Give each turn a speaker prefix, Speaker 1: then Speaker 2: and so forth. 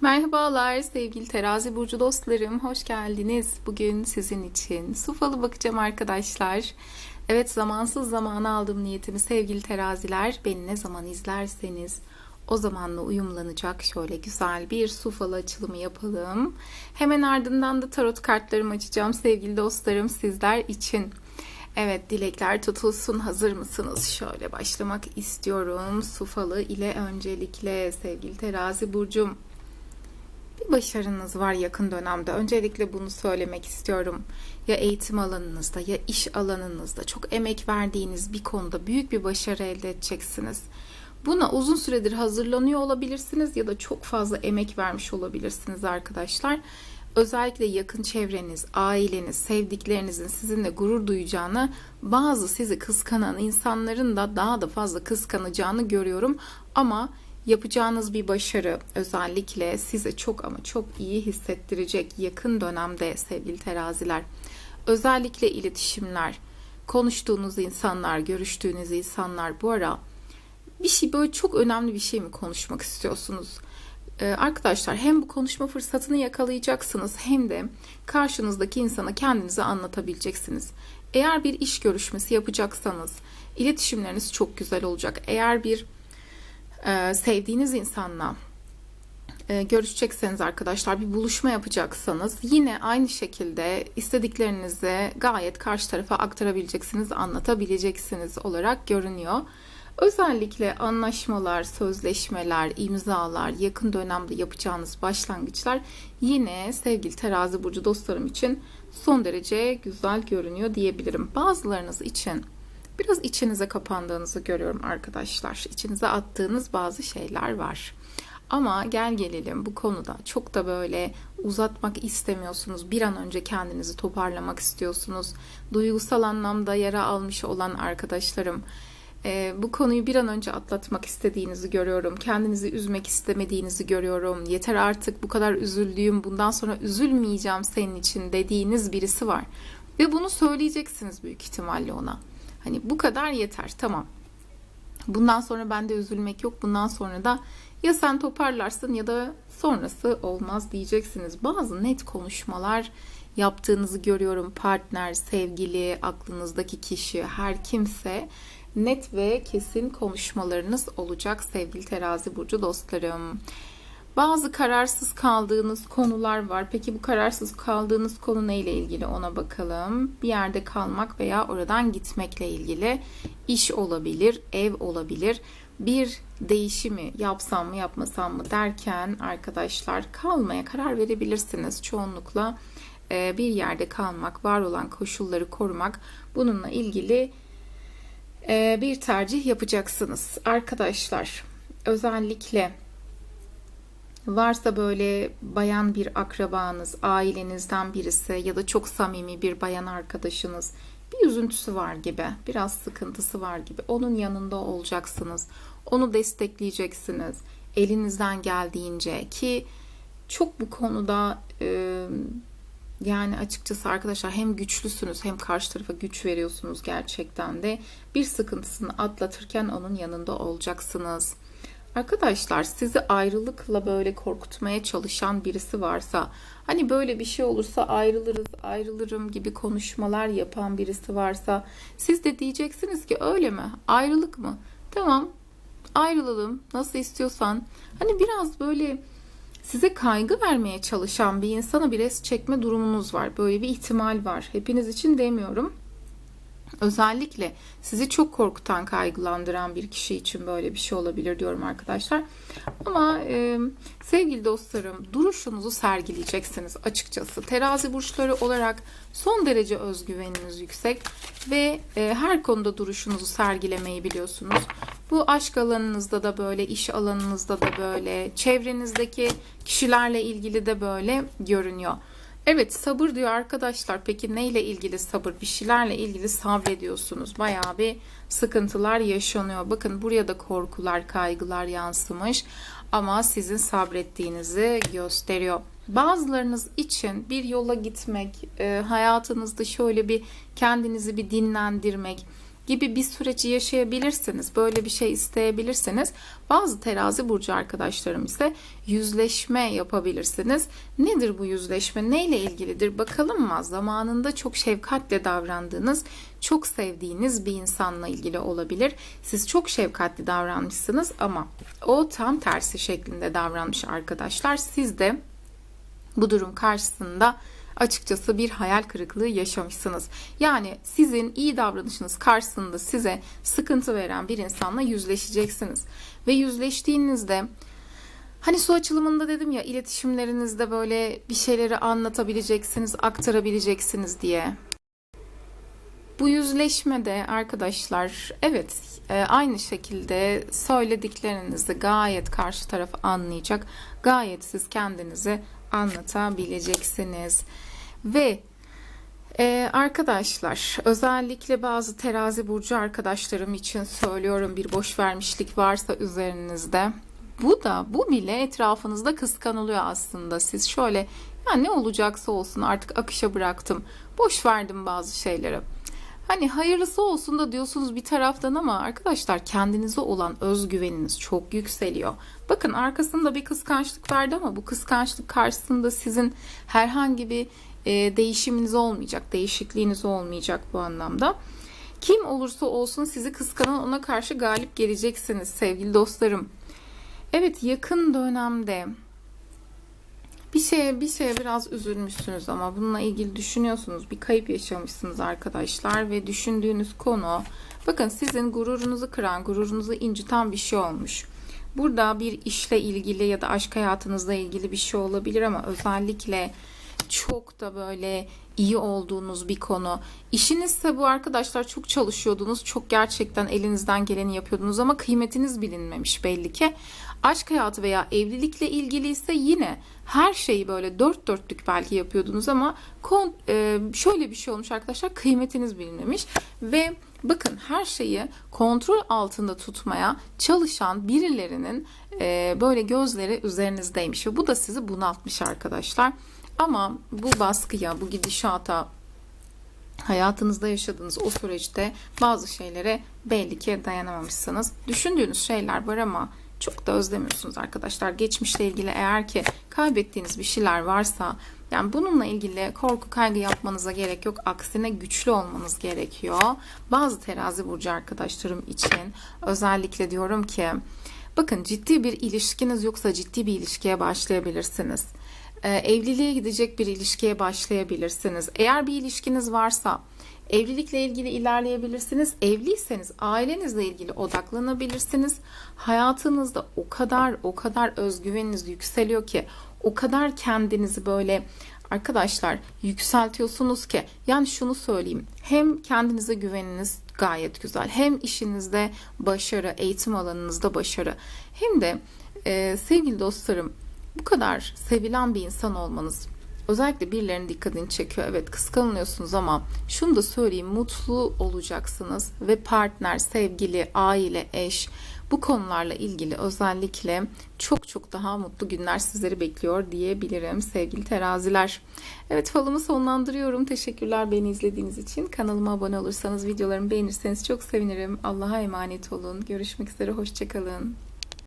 Speaker 1: Merhabalar sevgili terazi burcu dostlarım, hoş geldiniz. Bugün sizin için su falı bakacağım arkadaşlar. Evet zamansız zamana aldım niyetimi sevgili teraziler. Beni ne zaman izlerseniz o zamanla uyumlanacak şöyle güzel bir su falı açılımı yapalım. Hemen ardından da tarot kartlarımı açacağım sevgili dostlarım sizler için. Evet dilekler tutulsun hazır mısınız? Şöyle başlamak istiyorum. Su falı ile öncelikle sevgili terazi burcum bir başarınız var yakın dönemde. Öncelikle bunu söylemek istiyorum. Ya eğitim alanınızda ya iş alanınızda çok emek verdiğiniz bir konuda büyük bir başarı elde edeceksiniz. Buna uzun süredir hazırlanıyor olabilirsiniz ya da çok fazla emek vermiş olabilirsiniz arkadaşlar. Özellikle yakın çevreniz, aileniz, sevdiklerinizin sizinle gurur duyacağını, bazı sizi kıskanan insanların da daha da fazla kıskanacağını görüyorum. Ama yapacağınız bir başarı özellikle size çok ama çok iyi hissettirecek yakın dönemde sevgili teraziler. Özellikle iletişimler, konuştuğunuz insanlar, görüştüğünüz insanlar bu ara bir şey böyle çok önemli bir şey mi konuşmak istiyorsunuz? Ee, arkadaşlar hem bu konuşma fırsatını yakalayacaksınız hem de karşınızdaki insana kendinizi anlatabileceksiniz. Eğer bir iş görüşmesi yapacaksanız iletişimleriniz çok güzel olacak. Eğer bir e, sevdiğiniz insanla e, görüşecekseniz arkadaşlar bir buluşma yapacaksanız yine aynı şekilde istediklerinizi gayet karşı tarafa aktarabileceksiniz, anlatabileceksiniz olarak görünüyor. Özellikle anlaşmalar, sözleşmeler, imzalar, yakın dönemde yapacağınız başlangıçlar yine sevgili terazi burcu dostlarım için son derece güzel görünüyor diyebilirim. Bazılarınız için biraz içinize kapandığınızı görüyorum arkadaşlar. İçinize attığınız bazı şeyler var. Ama gel gelelim bu konuda çok da böyle uzatmak istemiyorsunuz. Bir an önce kendinizi toparlamak istiyorsunuz. Duygusal anlamda yara almış olan arkadaşlarım e, bu konuyu bir an önce atlatmak istediğinizi görüyorum. Kendinizi üzmek istemediğinizi görüyorum. Yeter artık bu kadar üzüldüğüm, bundan sonra üzülmeyeceğim senin için dediğiniz birisi var. Ve bunu söyleyeceksiniz büyük ihtimalle ona. Hani bu kadar yeter tamam. Bundan sonra bende üzülmek yok. Bundan sonra da ya sen toparlarsın ya da sonrası olmaz diyeceksiniz. Bazı net konuşmalar yaptığınızı görüyorum. Partner, sevgili, aklınızdaki kişi, her kimse net ve kesin konuşmalarınız olacak sevgili terazi burcu dostlarım. Bazı kararsız kaldığınız konular var. Peki bu kararsız kaldığınız konu neyle ilgili ona bakalım. Bir yerde kalmak veya oradan gitmekle ilgili iş olabilir, ev olabilir. Bir değişimi yapsam mı yapmasam mı derken arkadaşlar kalmaya karar verebilirsiniz. Çoğunlukla e, bir yerde kalmak, var olan koşulları korumak bununla ilgili e, bir tercih yapacaksınız. Arkadaşlar özellikle Varsa böyle bayan bir akrabanız, ailenizden birisi ya da çok samimi bir bayan arkadaşınız bir üzüntüsü var gibi, biraz sıkıntısı var gibi. Onun yanında olacaksınız. Onu destekleyeceksiniz. Elinizden geldiğince ki çok bu konuda e, yani açıkçası arkadaşlar hem güçlüsünüz hem karşı tarafa güç veriyorsunuz gerçekten de. Bir sıkıntısını atlatırken onun yanında olacaksınız. Arkadaşlar sizi ayrılıkla böyle korkutmaya çalışan birisi varsa hani böyle bir şey olursa ayrılırız ayrılırım gibi konuşmalar yapan birisi varsa siz de diyeceksiniz ki öyle mi? Ayrılık mı? Tamam ayrılalım nasıl istiyorsan. Hani biraz böyle size kaygı vermeye çalışan bir insana bir es çekme durumunuz var. Böyle bir ihtimal var. Hepiniz için demiyorum Özellikle sizi çok korkutan, kaygılandıran bir kişi için böyle bir şey olabilir diyorum arkadaşlar. Ama e, sevgili dostlarım duruşunuzu sergileyeceksiniz açıkçası. Terazi burçları olarak son derece özgüveniniz yüksek ve e, her konuda duruşunuzu sergilemeyi biliyorsunuz. Bu aşk alanınızda da böyle, iş alanınızda da böyle, çevrenizdeki kişilerle ilgili de böyle görünüyor. Evet sabır diyor arkadaşlar. Peki neyle ilgili sabır? Bir şeylerle ilgili sabrediyorsunuz. Bayağı bir sıkıntılar yaşanıyor. Bakın buraya da korkular, kaygılar yansımış. Ama sizin sabrettiğinizi gösteriyor. Bazılarınız için bir yola gitmek, e, hayatınızda şöyle bir kendinizi bir dinlendirmek, gibi bir süreci yaşayabilirsiniz. Böyle bir şey isteyebilirsiniz. Bazı terazi burcu arkadaşlarım ise yüzleşme yapabilirsiniz. Nedir bu yüzleşme? Neyle ilgilidir? Bakalım mı? Zamanında çok şefkatle davrandığınız, çok sevdiğiniz bir insanla ilgili olabilir. Siz çok şefkatli davranmışsınız ama o tam tersi şeklinde davranmış arkadaşlar. Siz de bu durum karşısında açıkçası bir hayal kırıklığı yaşamışsınız. Yani sizin iyi davranışınız karşısında size sıkıntı veren bir insanla yüzleşeceksiniz. Ve yüzleştiğinizde Hani su açılımında dedim ya iletişimlerinizde böyle bir şeyleri anlatabileceksiniz, aktarabileceksiniz diye. Bu yüzleşmede arkadaşlar evet e, aynı şekilde söylediklerinizi gayet karşı taraf anlayacak. Gayet siz kendinizi anlatabileceksiniz. Ve ee, arkadaşlar özellikle bazı terazi burcu arkadaşlarım için söylüyorum bir boş vermişlik varsa üzerinizde. Bu da bu bile etrafınızda kıskanılıyor aslında. Siz şöyle ya ne olacaksa olsun artık akışa bıraktım. Boş verdim bazı şeyleri. Hani hayırlısı olsun da diyorsunuz bir taraftan ama arkadaşlar kendinize olan özgüveniniz çok yükseliyor. Bakın arkasında bir kıskançlık vardı ama bu kıskançlık karşısında sizin herhangi bir e, değişiminiz olmayacak, değişikliğiniz olmayacak bu anlamda. Kim olursa olsun sizi kıskanan ona karşı galip geleceksiniz sevgili dostlarım. Evet yakın dönemde bir şeye bir şeye biraz üzülmüşsünüz ama bununla ilgili düşünüyorsunuz. Bir kayıp yaşamışsınız arkadaşlar ve düşündüğünüz konu bakın sizin gururunuzu kıran, gururunuzu inciten bir şey olmuş. Burada bir işle ilgili ya da aşk hayatınızla ilgili bir şey olabilir ama özellikle çok da böyle iyi olduğunuz bir konu. İşinizse bu arkadaşlar çok çalışıyordunuz. Çok gerçekten elinizden geleni yapıyordunuz ama kıymetiniz bilinmemiş belli ki. Aşk hayatı veya evlilikle ilgili ise yine her şeyi böyle dört dörtlük belki yapıyordunuz ama kon, e, şöyle bir şey olmuş arkadaşlar kıymetiniz bilinmemiş ve bakın her şeyi kontrol altında tutmaya çalışan birilerinin e, böyle gözleri üzerinizdeymiş ve bu da sizi bunaltmış arkadaşlar. Ama bu baskıya, bu gidişata hayatınızda yaşadığınız o süreçte bazı şeylere belli ki dayanamamışsınız. Düşündüğünüz şeyler var ama çok da özlemiyorsunuz arkadaşlar. Geçmişle ilgili eğer ki kaybettiğiniz bir şeyler varsa yani bununla ilgili korku kaygı yapmanıza gerek yok. Aksine güçlü olmanız gerekiyor. Bazı terazi burcu arkadaşlarım için özellikle diyorum ki bakın ciddi bir ilişkiniz yoksa ciddi bir ilişkiye başlayabilirsiniz. Ee, evliliğe gidecek bir ilişkiye başlayabilirsiniz. Eğer bir ilişkiniz varsa evlilikle ilgili ilerleyebilirsiniz. Evliyseniz ailenizle ilgili odaklanabilirsiniz. Hayatınızda o kadar o kadar özgüveniniz yükseliyor ki o kadar kendinizi böyle arkadaşlar yükseltiyorsunuz ki yani şunu söyleyeyim hem kendinize güveniniz gayet güzel hem işinizde başarı eğitim alanınızda başarı hem de e, sevgili dostlarım bu kadar sevilen bir insan olmanız özellikle birilerinin dikkatini çekiyor. Evet kıskanılıyorsunuz ama şunu da söyleyeyim mutlu olacaksınız ve partner, sevgili, aile, eş bu konularla ilgili özellikle çok çok daha mutlu günler sizleri bekliyor diyebilirim sevgili teraziler. Evet falımı sonlandırıyorum. Teşekkürler beni izlediğiniz için. Kanalıma abone olursanız, videolarımı beğenirseniz çok sevinirim. Allah'a emanet olun. Görüşmek üzere. Hoşçakalın.